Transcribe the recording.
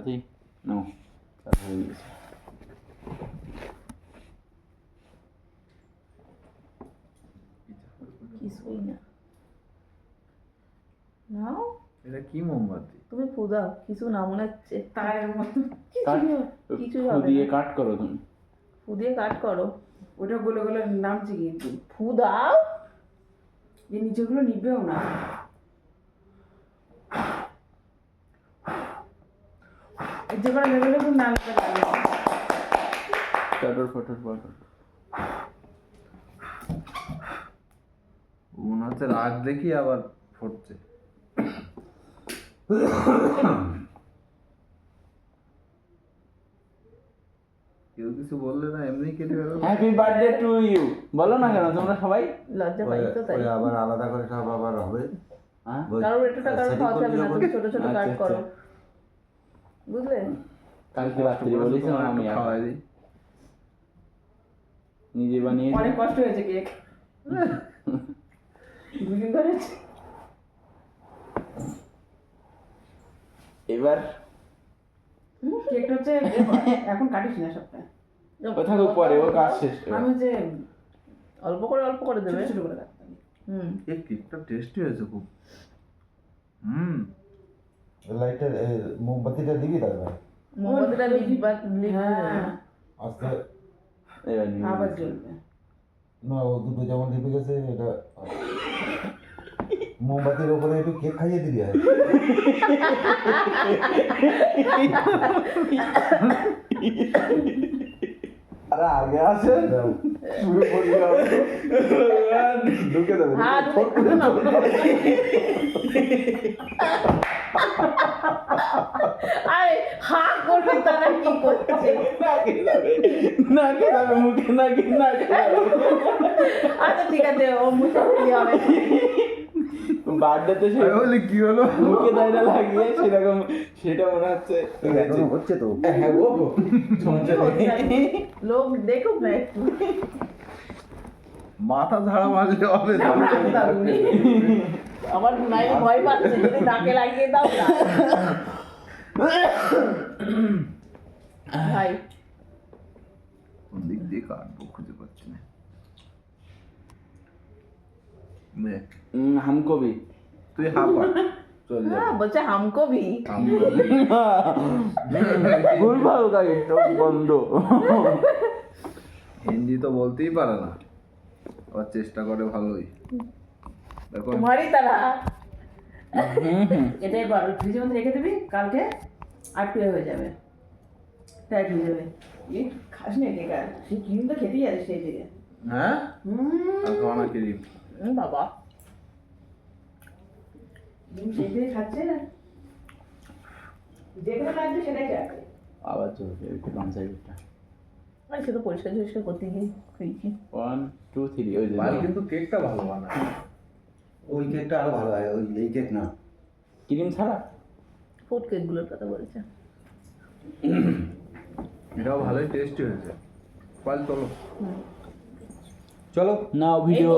মোমবাতি নাও তারপর হয়ে গেছে কিছুই না নাও এটা কি মোমবাতি? তুমি কিছু না মনে হচ্ছে। তারের মতো। কাট কিছু ফু হবে দিয়ে কাট করো তুমি। ফু দিয়ে কাট করো। ওটা গোলে গোলে নামছে কিন্তু। ফু দাও এই নিচেগুলো নিবেও না। মনে হচ্ছে রাগ দেখি আবার ফুটছে। কেউ কিছু বললে না এমনি কেটে গেল হ্যাপি বার্থডে টু ইউ বলো না কেন তোমরা সবাই? লজ্জা পাই তো তাই। আবার আলাদা করে সব আবার হবে। হ্যাঁ? টাকা খাওয়াতে হবে না তুমি ছোট ছোট আচ্ছা, কাট আচ্ছা। করো। বুঝলে? কালকে রাত্রি বলিস না আমি আর খাওয়াই দিই নিজে বানিয়ে অনেক কষ্ট হয়েছে কেক। দুদিন ধরে এবার কেকটা হচ্ছে এখন কাটিস না সবটা। কথা পরে ও কাজ শেষ। আমি হচ্ছে অল্প করে অল্প করে দেবে। ছোট করে কাটতাম হুম। এই কেকটা টেস্টি হয়েছে খুব। হুম। লাইটের মোমবাতিটা দিবি তাহলে মোমবাতিটা লিখবা লিখবে হ্যাঁ আস্তে এবার নিয়ে আবার নিচ্ছি। জ্বলবে না ও দুটো যেমন লিপে গেছে এটা মোমবাতির উপরে একটু কেক খাইয়ে দিবি আর আরে আগে আসে শুরু করি ঢুকে দেবে হ্যাঁ তুমি না আরে হা করবে তারা কি করছে? যাবে মুখে নাকে যাবে আচ্ছা ঠিক আছে ও মুখে ফেলি হবে? বার্থডেতে সে আমি কি হলো? মুখে দায়রা লাগিয়ে সেরকম সেটা মনে হচ্ছে তো। হ্যাঁ ও সমস্যা লোক দেখুক না একটু। মাথা ঝাড়া মারলে হবে না আমার নাই ভয় পাচ্ছে যদি নাকে লাগিয়ে দাও না। ভাই। কোন দিক দিয়ে কাটবো খুঁজে পাচ্ছি না। হামকো ভি তুই হাপা। হিন্দি তো বলতেই পারে না। চেষ্টা করে ভালোই। দেখো। তারা। এটাই বার ফ্রিজের মধ্যে রেখে দিবি কালকে আর টুয়ে হয়ে যাবে। টাইট হয়ে যাবে। এই খাস না সেই ক্রিম তো খেতেই আছে সেই থেকে হ্যাঁ? হুম। ক্রিম। বাবা। সেই খাচ্ছে না। যেগুলো লাগবে সেটাই আবার একটু শুধু পরিষ্কার করতে গিয়ে খুঁজছি ওয়ান টু থ্রি ওই কিন্তু কেকটা ভালো বানায়। ওই কেকটা আরও ভালো হয় ওই এই কেক না। ক্রিম ছাড়া? ফুড কেকগুলোর কথা বলছে। এটাও ভালোই টেস্টি হয়েছে। পাল চলো। চলো নাও ভিডিও।